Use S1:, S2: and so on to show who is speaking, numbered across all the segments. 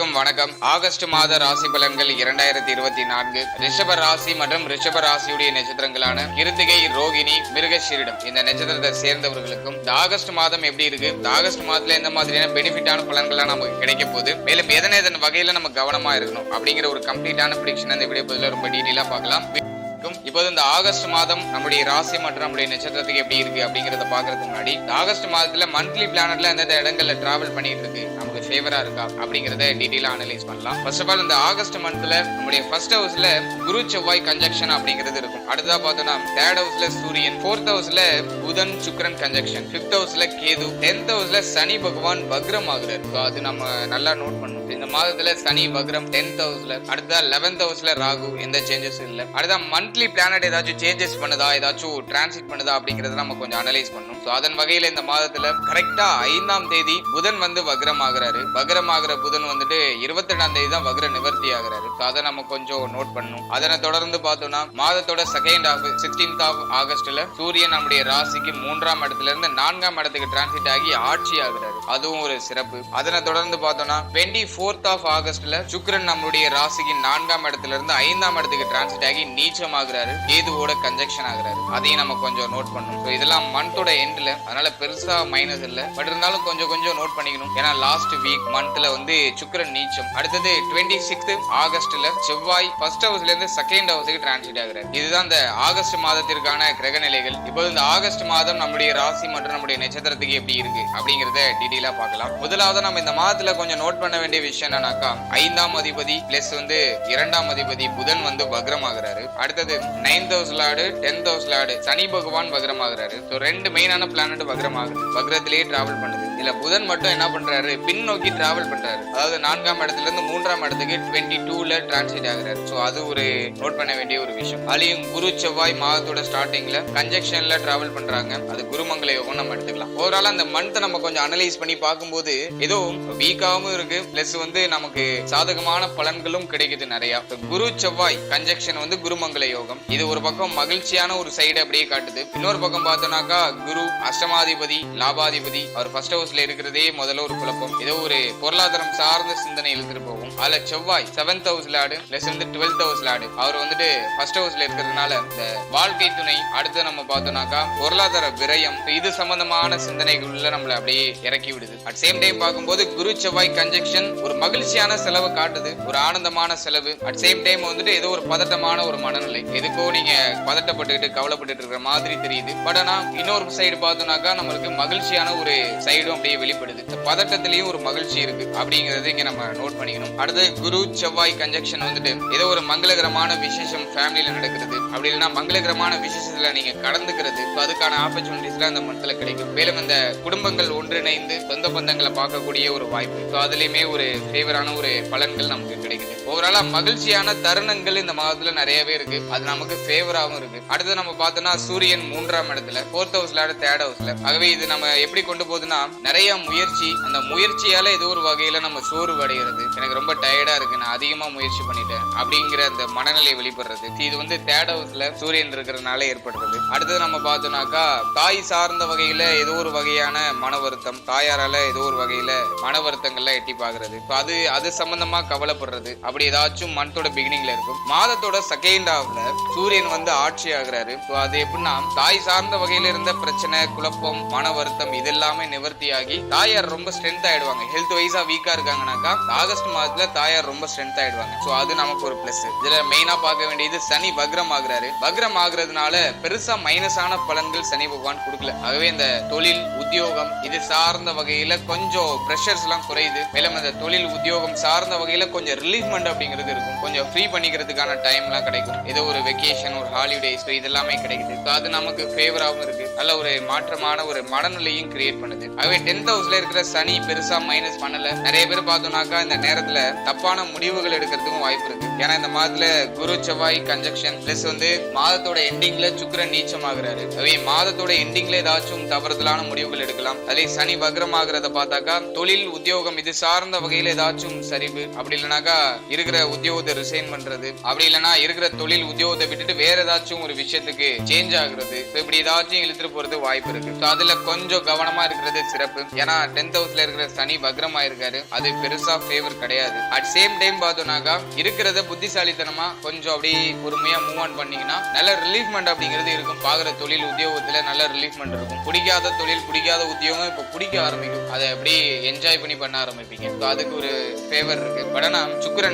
S1: அனைவருக்கும் வணக்கம். ஆகஸ்ட் மாத ராசி பலன்கள் இரண்டாயிரத்தி இருபத்தி நான்கு. ரிஷப ராசி மற்றும் ரிஷப ராசியுடைய நட்சத்திரங்களான கிருத்திகை ரோகிணி மிருகஷீரிடம் இந்த நட்சத்திரத்தை சேர்ந்தவர்களுக்கும் இந்த ஆகஸ்ட் மாதம் எப்படி இருக்கு? இந்த ஆகஸ்ட் மாதத்துல எந்த மாதிரியான பெனிஃபிட்டான பலன்கள்லாம் நமக்கு கிடைக்க போகுது? மேலும் எதனை எதன் வகையில நம்ம கவனமா இருக்கணும்? அப்படிங்கிற ஒரு கம்ப்ளீட்டான பிடிக்ஷன் இந்த வீடியோ பதில ரொம்ப டீட்டெயிலா பார்க்கலாம். இருக்கும் இப்போது இந்த ஆகஸ்ட் மாதம் நம்முடைய ராசி மற்றும் நம்முடைய நட்சத்திரத்துக்கு எப்படி இருக்கு அப்படிங்கறத பாக்குறதுக்கு முன்னாடி ஆகஸ்ட் மாதத்துல மந்த்லி பிளானட்ல எந்தெந்த இடங்கள்ல டிராவல் பண்ணிட்டு இருக்கு? ஃபேவரா இருக்கா அப்படிங்கறத டீடைலா அனலைஸ் பண்ணலாம். ஃபர்ஸ்ட் ஆஃப் ஆல் இந்த ஆகஸ்ட் மந்த்ல நம்முடைய ஃபர்ஸ்ட் ஹவுஸ்ல குரு செவ்வாய் கன்ஜெக்ஷன் அப்படிங்கிறது இருக்கும். அடுத்ததா பார்த்தோம்னா தேர்ட் ஹவுஸ்ல சூரியன் ஃபோர்த் ஹவுஸ்ல புதன் சுக்கரன் கன்ஜெக்ஷன் ஃபிஃப்த் ஹவுஸ்ல கேது டென்த் ஹவுஸ்ல சனி பகவான் வக்ரம் ஆகுறாரு அது நம்ம நல்லா நோட் பண்ணணும். இந்த மாதத்துல சனி வக்ரம் டென்த் ஹவுஸ்ல அடுத்தா லெவன்த் ஹவுஸ்ல ராகு எந்த சேஞ்சஸும் இல்ல. அடுத்தா மந்த்லி பிளானட் ஏதாச்சும் சேஞ்சஸ் பண்ணுதா ஏதாச்சும் டிரான்சிட் பண்ணுதா அப்படிங்கறத நம்ம கொஞ்சம் அனலைஸ் பண்ணணும். ஸோ அதன் வகையில இந்த மாதத்துல கரெக்டா ஐந்தாம் தேதி புதன் வந்து வக்ரம் ஆகுறாரு வக்ரம் ஆகுற புதன் வந்துட்டு இருபத்தி ரெண்டாம் தேதி தான் வக்ர நிவர்த்தி ஆகுறாரு அதை நம்ம கொஞ்சம் நோட் பண்ணும் அதனை தொடர்ந்து பார்த்தோம்னா மாதத்தோட செகண்ட் ஆஃப் சிக்ஸ்டீன்த் ஆஃப் ஆகஸ்ட்ல சூரியன் நம்முடைய ராசிக்கு மூன்றாம் இடத்துல இருந்து நான்காம் இடத்துக்கு டிரான்சிட் ஆகி ஆட்சி ஆகிறாரு அதுவும் ஒரு சிறப்பு. அதனை தொடர்ந்து பார்த்தோம்னா டுவெண்ட்டி ஃபோர்த் ஆஃப் ஆகஸ்ட்ல சுக்கிரன் நம்மளுடைய ராசிக்கு நான்காம் இடத்துல இருந்து ஐந்தாம் இடத்துக்கு டிரான்சிட் ஆகி நீச்சம் ஆகுறாரு கேதுவோட கன்ஜெக்ஷன் ஆகுறாரு. அதையும் நம்ம கொஞ்சம் நோட் பண்ணணும். So இதெல்லாம் மந்தோட எண்ட்ல அதனால பெருசா மைனஸ் இல்ல. பட் இருந்தாலும் கொஞ்சம் கொஞ்சம் நோட் பண்ணிக்கணும். ஏன்னா லாஸ்ட் வீக் மந்த்ல வந்து சுக்ரன் நீச்சம். அடுத்தது டுவெண்ட்டி சிக்ஸ்த் ஆகஸ்ட்ல செவ்வாய் ஃபர்ஸ்ட் ஹவுஸ்ல இருந்து செகண்ட் ஹவுஸுக்கு டிரான்சிட் ஆகுறாரு. இதுதான் இந்த ஆகஸ்ட் மாதத்திற்கான கிரக நிலைகள் இப்போ இந்த ஆகஸ்ட் மாதம் நம்முடைய ராசி மற்றும் நம்முடைய நட்சத்திரத்துக்கு எப்படி இருக்கு அப்படிங்கறத டீடைல் பார்க்கலாம். முதலாவது நம்ம இந்த மாதத்துல கொஞ்சம் நோட் பண்ண வேண்டிய விஷயம் என்னன்னாக்கா ஐந்தாம் அதிபதி பிளஸ் வந்து இரண்டாம் அதிபதி புதன் வந்து வக்ரம் ஆகுறாரு அடுத்தது ninth house lord tenth house lord Shani பகவான் வக்ரம் ஆகுறாரு ஸோ ரெண்டு மெயினான பிளானட் வக்ரம் ஆகுது வக்ரத்திலேயே டிராவல் பண்ணுது. இதுல புதன் மட்டும் என்ன பண்றாரு? பின் நோக்கி டிராவல் பண்றாரு. அதாவது நான்காம் இடத்துல இருந்து மூன்றாம் இடத்துக்கு டுவெண்ட்டி டூல டிரான்ஸ்லேட் ஆகுறாரு. ஸோ அது ஒரு நோட் பண்ண வேண்டிய ஒரு விஷயம். அதுலயும் குரு செவ்வாய் மாதத்தோட ஸ்டார்டிங்ல கன்ஜெக்ஷன்ல டிராவல் பண்றாங்க. அது குருமங்கல யோகம் நம்ம எடுத்துக்கலாம். ஓவரால் அந்த மந்த் நம்ம கொஞ்சம் அனலைஸ் பண்ணி பார்க்கும்போது ஏதோ வீக்காவும் இருக்கு. பிளஸ் வந்து நமக்கு சாதகமான பலன்களும் கிடைக்குது நிறைய. குரு செவ்வாய் கன்ஜெக்ஷன் வந்து குருமங்கல யோகம். இது ஒரு பக்கம் மகிழ்ச்சியான ஒரு சைடு அப்படியே காட்டுது. இன்னொரு பக்கம் பார்த்தோம்னாக்கா குரு அஷ்டமாதிபதி லாபாதிபதி. அவர் ஃபர்ஸ்ட் ஹவுஸ்ல இருக்கிறதே முதல்ல ஒரு குழப்பம். ஏதோ ஒரு பொருளாதாரம் சார்ந்த சிந்தனை எழுதிட்டு போகும். அதுல செவ்வாய் செவன்த் ஹவுஸ் ஆடு பிளஸ் வந்து டுவெல்த் ஹவுஸ்ல லாடு அவர் வந்துட்டு ஃபர்ஸ்ட் ஹவுஸ்ல இருக்கிறதுனால இந்த வாழ்க்கை துணை அடுத்து நம்ம பார்த்தோம்னாக்கா பொருளாதார விரயம் இது சம்பந்தமான சிந்தனைகள்ல நம்மள அப்படியே இறக்கி விடுது. அட் சேம் டைம் பார்க்கும்போது குரு செவ்வாய் கன்ஜெக்ஷன் ஒரு மகிழ்ச்சியான செலவு காட்டுது ஒரு ஆனந்தமான செலவு. அட் சேம் டைம் வந்துட்டு ஏதோ ஒரு பதட்டமான ஒரு மனநிலை. எதுக்கோ நீங்க பதட்டப்பட்டுக்கிட்டு கவலைப்பட்டுட்டு இருக்கிற மாதிரி தெரியுது. பட் ஆனா இன்னொரு சைடு பார்த்தோம்னாக்கா நம்மளுக்கு மகிழ்ச்சியான ஒரு சைடும் அப்படியே வெளிப்படுது. இந்த பதட்டத்திலயும் ஒரு மகிழ்ச்சி இருக்கு. அப்படிங்கறது இங்க நம்ம நோட் பண்ணிக்கணும். அடுத்து குரு செவ்வாய் கன்ஜெக்ஷன் வந்துட்டு ஏதோ ஒரு மங்களகரமான விசேஷம் ஃபேமிலியில நடக்கிறது. அப்படி இல்லைன்னா மங்களகரமான விசேஷத்துல நீங்க கடந்துக்கிறது. அதுக்கான ஆப்பர்ச்சுனிட்டிஸ்லாம் அந்த மனத்துல கிடைக்கும். மேலும் இந்த குடும்பங்கள் ஒன்றிணைந்து சொந்த பந்தங்களை பார்க்கக்கூடிய ஒரு வாய்ப்பு ஸோ அதுலயுமே ஒரு ஃபேவரான ஒரு பலன்கள் நமக்கு கிடைக்குது. ஓவராலா மகிழ்ச்சியான தருணங்கள் இந்த மாதத்துல நிறையவே இருக்கு. அது நமக்கு ஃபேவராகவும் இருக்கு. அடுத்து நம்ம பார்த்தோம்னா சூரியன் மூன்றாம் இடத்துல ஃபோர்த் ஹவுஸ்ல தேர்ட் ஹவுஸ்ல ஆகவே இது நம்ம எப்படி கொண்டு போகுதுன்னா நிறைய முயற்சி அந்த முயற்சியால ஏதோ ஒரு வகையில நம்ம சோர்வு அடைகிறது எனக்கு ரொம்ப டயர்டா இருக்கு. நான் அதிகமா முயற்சி பண்ணிட்டேன். அப்படிங்கிற அந்த மனநிலை வெளிப்படுறது. இது வந்து தேர்ட் ஹவுஸ்ல சூரியன் இருக்கிறதுனால ஏற்படுறது. அடுத்தது நம்ம பார்த்தோம்னாக்கா தாய் சார்ந்த வகையில ஏதோ ஒரு வகையான மன வருத்தம் தாயாரால ஏதோ ஒரு வகையில மன வருத்தங்கள்லாம் எட்டி பாக்குறது அது அது சம்பந்தமா கவலைப்படுறது. அப்படி ஏதாச்சும் மந்தோட பிகினிங்ல இருக்கும். மாதத்தோட செகண்ட் ஹாஃப்ல சூரியன் வந்து ஆட்சி ஆகுறாரு அது எப்படின்னா தாய் சார்ந்த வகையில இருந்த பிரச்சனை குழப்பம் மன வருத்தம் இது எல்லாமே நிவர்த்தியாகி தாயார் ரொம்ப ஸ்ட்ரென்த் ஆயிடுவாங்க. ஹெல்த் வைஸா வீக்கா இருக்காங்கனாக்கா ஆகஸ்ட் மாதத்துல தாயார் ரொம்ப ஸ்ட்ரென்த் ஆயிடுவாங்க. சோ அது நமக்கு ஒரு பிளஸ் இதுல மெயினா பார்க்க வேண்டியது சனி வக்ரம் ஆகுறாரு. வக்ரம் ஆகுறதுனால பெருசா மைனஸான பலன்கள் சனி பகவான் கொடுக்கல. ஆகவே இந்த தொழில் உத்தியோகம் இது சார்ந்த வகையில கொஞ்சம் ப்ரெஷர்ஸ் எல்லாம் குறையுது. மேலும் அந்த தொழில் உத்தியோகம் சார்ந்த வகையில கொஞ்சம் ரிலீஃப்மெண்ட் அப்படிங்கிறது இருக்கும். கொஞ்சம் ஃப்ரீ பண்ணிக்கிறதுக்கான டைம்லாம் கிடைக்கும். ஏதோ ஒரு வெக்கேஷன் ஒரு ஹாலிடேஸ் இது எல்லாமே கிடைக்குது. ஸோ அது நமக்கு ஃபேவராகவும் இருக்கு. நல்ல ஒரு மாற்றமான ஒரு மனநிலையும் கிரியேட் பண்ணுது. ஆகவே டென்த் ஹவுஸ்ல இருக்கிற சனி பெருசா மைனஸ் பண்ணல. நிறைய பேர் பார்த்தோம்னாக்கா இந்த நேரத்துல தப்பான முடிவுகள் எடுக்கிறதுக்கும் வாய்ப்பு இருக்கு. ஏன்னா இந்த மாதத்துல குரு செவ்வாய் கன்ஜக்ஷன் பிளஸ் வந்து மாதத்தோட எண்டிங்ல சுக்கரன் நீச்சம் ஆகுறாரு அவை மாதத்தோட எண்டிங்ல ஏதாச்சும் தவறுதலான முடிவுகள் எடுக்கலாம். அதே சனி வக்ரம் ஆகிறத பார்த்தாக்கா தொழில் உத்தியோகம் இது சார்ந்த வகையில ஏதாச்சும் சரிவு. அப்படி இல்லைனாக்கா இருக்கிற உத்தியோகத்தை ரிசைன் பண்றது அப்படி இல்லைன்னா இருக்கிற தொழில் உத்தியோகத்தை விட்டுட்டு வேற ஏதாச்சும் ஒரு விஷயத்துக்கு சேஞ்ச் ஆகுறது இப்படி ஏதாச்சும் இழுத்துட்டு போறது வாய்ப்பு இருக்கு. ஸோ அதுல கொஞ்சம் கவனமா இருக்கிறது சிறப்பு. ஏன்னா டென்த் ஹவுஸ்ல இருக்கிற சனி வக்ரமா இருக்காரு அது பெருசா ஃபேவர் கிடையாது. அட் சேம் டைம் பார்த்தோம்னாக்கா இருக்கிறத புத்திசாலித்தனமா கொஞ்சம் அப்படி பொறுமையா மூவ் ஆன் பண்ணீங்கன்னா நல்ல ரிலீஃப்மெண்ட் அப்படிங்கிறது இருக்கும். பாக்குற தொழில் உத்தியோகத்துல நல்ல ரிலீஃப்மெண்ட் இருக்கும். பிடிக்காத தொழில் பிடிக்காத உத்தியோகம் இப்போ பிடிக்க ஆரம்பிக்கும். அதை அப்படி என்ஜாய் பண்ணி பண்ண ஆரம்பிப்பீங்க. அதுக்கு ஒரு ஃபேவர் இருக்கு. பட் ஆனா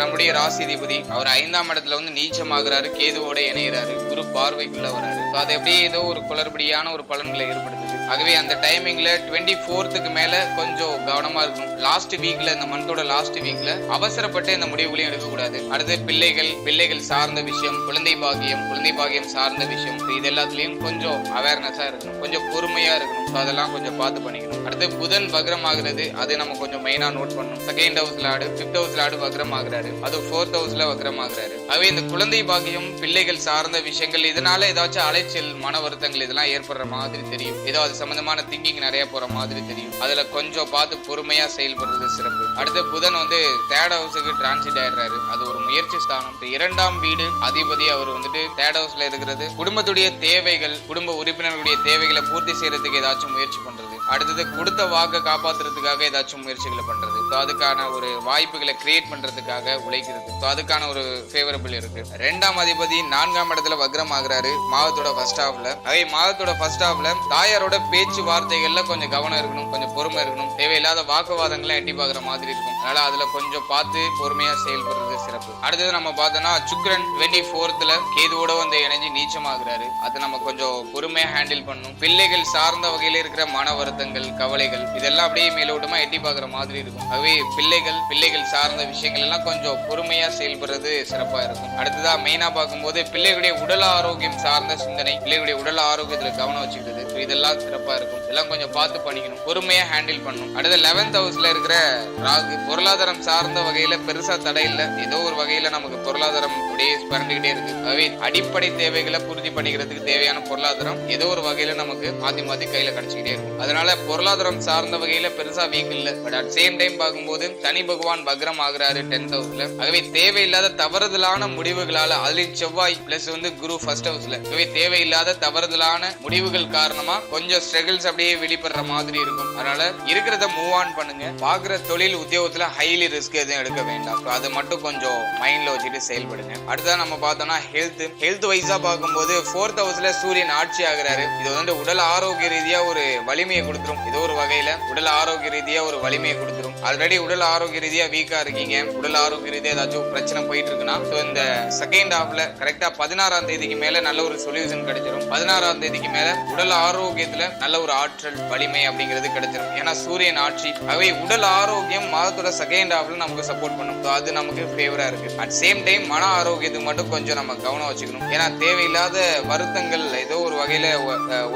S1: நம்முடைய ராசிதிபதி அவர் ஐந்தாம் இடத்துல வந்து நீச்சமாகிறாரு கேதுவோட இணைகிறாரு குரு பார்வைக்குள்ள வராரு அது எப்படி ஏதோ ஒரு குளறுபடியான ஒரு பலன்களை ஏற்படுத்துது. ஆகவே அந்த டைமிங்ல டுவெண்ட்டி ஃபோர்த்துக்கு மேல கொஞ்சம் கவனமா இருக்கணும். லாஸ்ட் வீக்ல இந்த மந்தோட லாஸ்ட் வீக்ல அவசரப்பட்டு இந்த முடிவுகளையும் எடுக்கக்கூடாது. அடுத்து பிள்ளைகள் பிள்ளைகள் சார்ந்த விஷயம் குழந்தை பாக்கியம் குழந்தை பாக்கியம் சார்ந்த விஷயம் இது எல்லாத்துலயும் கொஞ்சம் அவேர்னஸா இருக்கணும். கொஞ்சம் பொறுமையா இருக்கணும். ஸோ அதெல்லாம் கொஞ்சம் பார்த்து பண்ணிக்கணும். அடுத்து புதன் வக்ரம் ஆகுறது அது நம்ம கொஞ்சம் மெயினா நோட் பண்ணணும். செகண்ட் ஹவுஸ்ல ஆடு ஃபிஃப்த் ஹவுஸ்ல ஆடு வக்ரம் ஆகுறாரு. அது ஃபோர்த் ஹவுஸ்ல வக்ரம் ஆகுறாரு. ஆகவே இந்த குழந்தை பாக்கியம் பிள்ளைகள் சார்ந்த விஷயங்கள் இதனால ஏதாச்சும் அலைச்சல் மன வருத்தங்கள் இதெல்லாம் ஏற்படுற மாதிரி தெரியும். ஏதாவது சம்மந்தமான சம்பந்தமான திங்கிங் நிறைய போற மாதிரி தெரியும். அதுல கொஞ்சம் பார்த்து பொறுமையா செயல்படுறது சிறப்பு. அடுத்து புதன் வந்து தேர்ட் ஹவுஸுக்கு டிரான்சிட் ஆயிடுறாரு. அது ஒரு முயற்சி ஸ்தானம். இரண்டாம் வீடு. அதிபதி அவர் வந்துட்டு தேர்ட் ஹவுஸ்ல இருக்கிறது. குடும்பத்துடைய தேவைகள் குடும்ப உறுப்பினர்களுடைய தேவைகளை பூர்த்தி செய்யறதுக்கு ஏதாச்சும் முயற்சி பண்றது. அடுத்தது கொடுத்த வாக்கை காப்பாற்றுறதுக்காக ஏதாச்சும் முயற்சிகளை பண்றது. ஸோ அதுக்கான ஒரு வாய்ப்புகளை கிரியேட் பண்றதுக்காக உழைக்கிறது. ஸோ அதுக்கான ஒரு ஃபேவரபிள் இருக்கு. ரெண்டாம் அதிபதி நான்காம் இடத்துல வக்ரம் ஆகுறாரு. மாதத்தோட ஃபர்ஸ்ட் ஹாஃப்ல அதே மாதத்தோட ஃபர்ஸ்ட் ஹாஃப்ல தாயாரோட பேச்சு வார்த்தைகள்ல கொஞ்சம் கவனம் இருக்கணும் கொஞ்சம் பொறுமை இருக்கணும். தேவையில்லாத வாக்குவாதங்களை எட்டி பார்க்குற மாதிரி இருக்கும். அதனால அதுல கொஞ்சம் பார்த்து பொறுமையா செயல்படுறது சிறப்பு. அடுத்தது நம்ம பார்த்தோம்னா சுக்ரன் டுவெண்ட்டி ஃபோர்த்ல கேதுவோட வந்து இணைஞ்சு நீச்சமாகிறாரு. அதை நம்ம கொஞ்சம் பொறுமையா ஹேண்டில் பண்ணும் பிள்ளைகள் சார்ந்த வகையில இருக்கிற மன வருத்தங்கள் கவலைகள் இதெல்லாம் அப்படியே மேலோட்டமா எட்டி பார்க்குற மாதிரி இருக்கும். ஆகவே பிள்ளைகள் பிள்ளைகள் சார்ந்த விஷயங்கள் எல்லாம் கொஞ்சம் பொறுமையா செயல்படுறது சிறப்பா இருக்கும். அடுத்ததா மெயினா பார்க்கும்போது பிள்ளைகளுடைய உடல் ஆரோக்கியம் சார்ந்த சிந்தனை பிள்ளைகளுடைய உடல் ஆரோக்கியத்துல கவனம் வச்சுக்கிறது இதெல்லாம் சிறப்பா இருக்கும். இதெல்லாம் கொஞ்சம் பார்த்து பண்ணிக்கணும். பொறுமையா ஹேண்டில் பண்ணணும். அடுத்து லெவன்த் ஹவுஸ்ல இருக்கிற ராகு பொருளாதாரம் சார்ந்த வகையில பெருசா தடை இல்ல. ஏதோ ஒரு வகையில நமக்கு பொருளாதாரம் அப்படியே பரண்டுகிட்டே இருக்கு. ஆகவே அடிப்படை தேவைகளை பூர்த்தி பண்ணிக்கிறதுக்கு தேவையான பொருளாதாரம் ஏதோ ஒரு வகையில நமக்கு மாத்தி மாத்தி கையில கிடைச்சிக்கிட்டே இருக்கும். அதனால அதனால பொருளாதாரம் சார்ந்த வகையில பெருசா வீக் இல்ல. பட் அட் சேம் டைம் பார்க்கும்போது தனி பகவான் பக்ரம் ஆகுறாரு டென்த் ஹவுஸ்ல ஆகவே தேவையில்லாத தவறுதலான முடிவுகளால அதுலயும் செவ்வாய் பிளஸ் வந்து குரு ஃபர்ஸ்ட் ஹவுஸ்ல ஆகவே தேவையில்லாத தவறுதலான முடிவுகள் காரணமா கொஞ்சம் ஸ்ட்ரகிள்ஸ் அப்படியே வெளிப்படுற மாதிரி இருக்கும். அதனால இருக்கிறத மூவ் ஆன் பண்ணுங்க. பாக்குற தொழில் உத்தியோகத்துல ஹைலி ரிஸ்க் எதுவும் எடுக்க வேண்டாம். அது மட்டும் கொஞ்சம் மைண்ட்ல வச்சுட்டு செயல்படுங்க. அடுத்ததா நம்ம பார்த்தோம்னா ஹெல்த் ஹெல்த் வைஸா பார்க்கும்போது ஃபோர்த் ஹவுஸ்ல சூரியன் ஆட்சி ஆகுறாரு. இது வந்து உடல் ஆரோக்கிய ரீதியா ஒரு வலிமையை கொடுத்து கொடுத்துரும் ஏதோ ஒரு வகையில உடல் ஆரோக்கிய ரீதியா ஒரு வலிமையை கொடுத்து ஆல்ரெடி உடல் ஆரோக்கிய ரீதியாக வீக்காக இருக்கீங்க. உடல் ஆரோக்கிய ரீதியாக ஏதாச்சும் பிரச்சனை போயிட்டு இருக்குன்னா ஸோ இந்த செகண்ட் ஹாஃப்ல கரெக்டாக பதினாறாம் தேதிக்கு மேலே நல்ல ஒரு சொல்யூஷன் கிடைச்சிரும். பதினாறாம் தேதிக்கு மேலே உடல் ஆரோக்கியத்தில் நல்ல ஒரு ஆற்றல் வலிமை அப்படிங்கிறது கிடைச்சிரும். ஏன்னா சூரியன் ஆட்சி. அவை உடல் ஆரோக்கியம் மாதத்தோட செகண்ட் ஹாஃப்ல நமக்கு சப்போர்ட் பண்ணும். ஸோ அது நமக்கு ஃபேவரா இருக்கு. அட் சேம் டைம் மன ஆரோக்கியத்துக்கு மட்டும் கொஞ்சம் நம்ம கவனம் வச்சுக்கணும். ஏன்னா தேவையில்லாத வருத்தங்கள் ஏதோ ஒரு வகையில்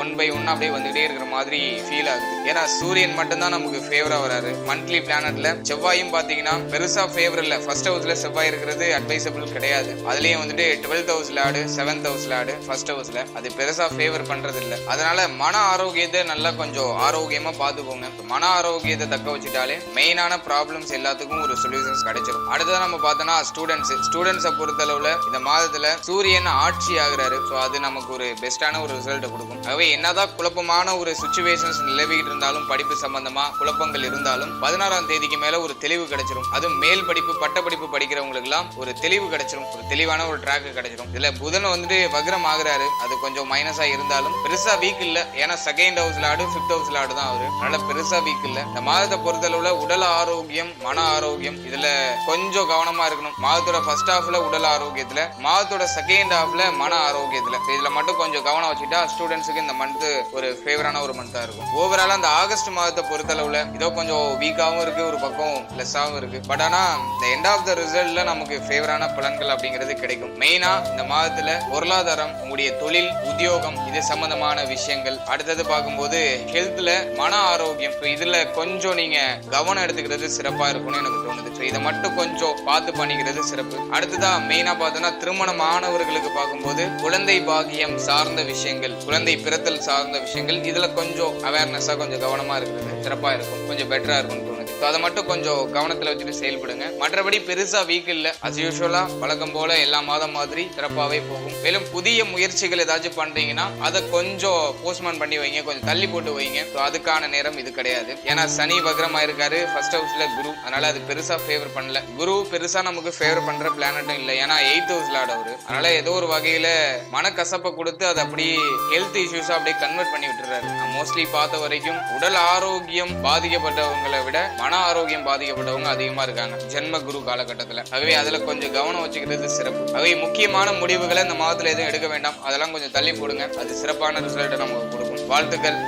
S1: ஒன் பை ஒன் அப்படியே வந்துகிட்டே இருக்கிற மாதிரி ஃபீல் ஆகுது. ஏன்னா சூரியன் மட்டும்தான் நமக்கு ஃபேவரா வராரு. மந்த்லி பிளானட்ல செவ்வாயும் பாத்தீங்கன்னா பெருசா ஃபேவர் இல்ல. ஃபர்ஸ்ட் ஹவுஸ்ல செவ்வாய் இருக்கிறது அட்வைசபிள் கிடையாது. அதுலயும் வந்துட்டு டுவெல்த் ஹவுஸ்ல ஆடு செவன்த் ஹவுஸ்ல ஆடு ஃபர்ஸ்ட் ஹவுஸ்ல அது பெருசா ஃபேவர் பண்றது இல்ல. அதனால மன ஆரோக்கியத்தை நல்லா கொஞ்சம் ஆரோக்கியமா பாத்துக்கோங்க. மன ஆரோக்கியத்தை தக்க வச்சுட்டாலே மெயினான ப்ராப்ளம்ஸ் எல்லாத்துக்கும் ஒரு சொல்யூஷன்ஸ் கிடைச்சிடும் அடுத்ததான் நம்ம பார்த்தோம்னா ஸ்டூடெண்ட்ஸ் ஸ்டூடெண்ட்ஸை பொறுத்தளவுல இந்த மாதத்துல சூரியன் ஆட்சி ஆகுறாரு. ஸோ அது நமக்கு ஒரு பெஸ்டான ஒரு ரிசல்ட்டை கொடுக்கும். ஆகவே என்னதான் குழப்பமான ஒரு சுச்சுவேஷன்ஸ் நிலவிக்கிட்டு இருந்தாலும் படிப்பு சம்பந்தமா குழப்பங்கள் இருந்தாலும் பதினாறாம் தேதிக்கு மேல ஒரு தெளிவு கிடைச்சிரும். அதுவும் மேல் படிப்பு பட்ட படிப்பு படிக்கிறவங்களுக்கு எல்லாம் ஒரு தெளிவு கிடைச்சிரும். ஒரு தெளிவான ஒரு ட்ராக் கிடைச்சிரும். இதுல புதன் வந்துட்டு வக்ரம் ஆகுறாரு. அது கொஞ்சம் மைனஸா இருந்தாலும் பெருசா வீக் இல்ல. ஏன்னா செகண்ட் ஹவுஸ்ல ஆடு ஃபிஃப்த் ஹவுஸ்ல ஆடு தான் அவரு. அதனால பெருசா வீக் இல்ல. இந்த மாதத்தை பொறுத்தளவுல உடல் ஆரோக்கியம் மன ஆரோக்கியம் இதுல கொஞ்சம் கவனமா இருக்கணும். மாதத்தோட ஃபர்ஸ்ட் ஹாஃப்ல உடல் ஆரோக்கியத்துல மாதத்தோட செகண்ட் ஹாஃப்ல மன ஆரோக்கியத்துல. இதுல மட்டும் கொஞ்சம் கவனம் வச்சுட்டா ஸ்டூடெண்ட்ஸுக்கு இந்த மந்த் ஒரு ஃபேவரான ஒரு மந்தா இருக்கும். ஓவராலா அந்த ஆகஸ்ட் மாதத்தை பொறுத்தளவுல இதோ கொஞ்சம் வீக்காவும் இருக்கு. ஒரு பக்கம் பிளஸ்ஸாவும் இருக்கு. பட் ஆனா இந்த எண்ட் ஆஃப் த ரிசல்ட்ல நமக்கு ஃபேவரான பலன்கள் அப்படிங்கிறது கிடைக்கும். மெயினா இந்த மாதத்துல பொருளாதாரம் உங்களுடைய தொழில் உத்தியோகம் இது சம்பந்தமான விஷயங்கள். அடுத்தது பார்க்கும்போது ஹெல்த்ல மன ஆரோக்கியம். So, இதுல கொஞ்சம் நீங்க கவனம் எடுத்துக்கிறது சிறப்பா இருக்கும்னு எனக்கு தோணுது. ஸோ இதை மட்டும் கொஞ்சம் பார்த்து பண்ணிக்கிறது சிறப்பு. அடுத்ததா மெயினா பார்த்தோம்னா திருமணமானவர்களுக்கு பார்க்கும்போது குழந்தை பாக்கியம் சார்ந்த விஷயங்கள் குழந்தை பிறத்தல் சார்ந்த விஷயங்கள் இதுல கொஞ்சம் அவேர்னஸா கொஞ்சம் கவனமா இருக்கிறது. சிறப்பா இருக்கும். கொஞ்சம் பெட்டரா இருக்கும்னு ஸோ அதை மட்டும் கொஞ்சம் கவனத்தில் வச்சுட்டு செயல்படுங்க. மற்றபடி பெருசாக வீக் இல்லை. அஸ் யூஷுவலாக வழக்கம் போல் எல்லா மாதம் மாதிரி சிறப்பாகவே போகும். மேலும் புதிய முயற்சிகள் ஏதாச்சும் பண்ணுறீங்கன்னா அதை கொஞ்சம் போஸ்ட்மான் பண்ணி வைங்க. கொஞ்சம் தள்ளி போட்டு வைங்க. ஸோ அதுக்கான நேரம் இது கிடையாது. ஏன்னா சனி வக்ரமா இருக்காரு ஃபர்ஸ்ட் ஹவுஸில் குரு. அதனால் அது பெருசாக ஃபேவர் பண்ணல. குரு பெருசாக நமக்கு ஃபேவர் பண்ணுற பிளானட்டும் இல்லை. ஏன்னா எயித் ஹவுஸில் ஆடவர் அதனால் ஏதோ ஒரு வகையில் மனக்கசப்பை கொடுத்து அதை அப்படியே ஹெல்த் இஷ்யூஸாக அப்படியே கன்வெர்ட் பண்ணி விட்டுறாரு. மோஸ்ட்லி பார்த்த வரைக்கும் உடல் ஆரோக்கியம் பாதிக்கப்பட்டவங்களை விட மன மன ஆரோக்கியம் பாதிக்கப்பட்டவங்க அதிகமா இருக்காங்க. ஜென்ம குரு காலகட்டத்துல. ஆகவே அதுல கொஞ்சம் கவனம் வச்சுக்கிறது சிறப்பு. ஆகவே முக்கியமான முடிவுகளை இந்த மாதத்துல எதுவும் எடுக்க வேண்டாம். அதெல்லாம் கொஞ்சம் தள்ளி போடுங்க. அது சிறப்பான ரிசல்ட்டை நமக்கு கொடுக்கும். வாழ்த்துக்கள்.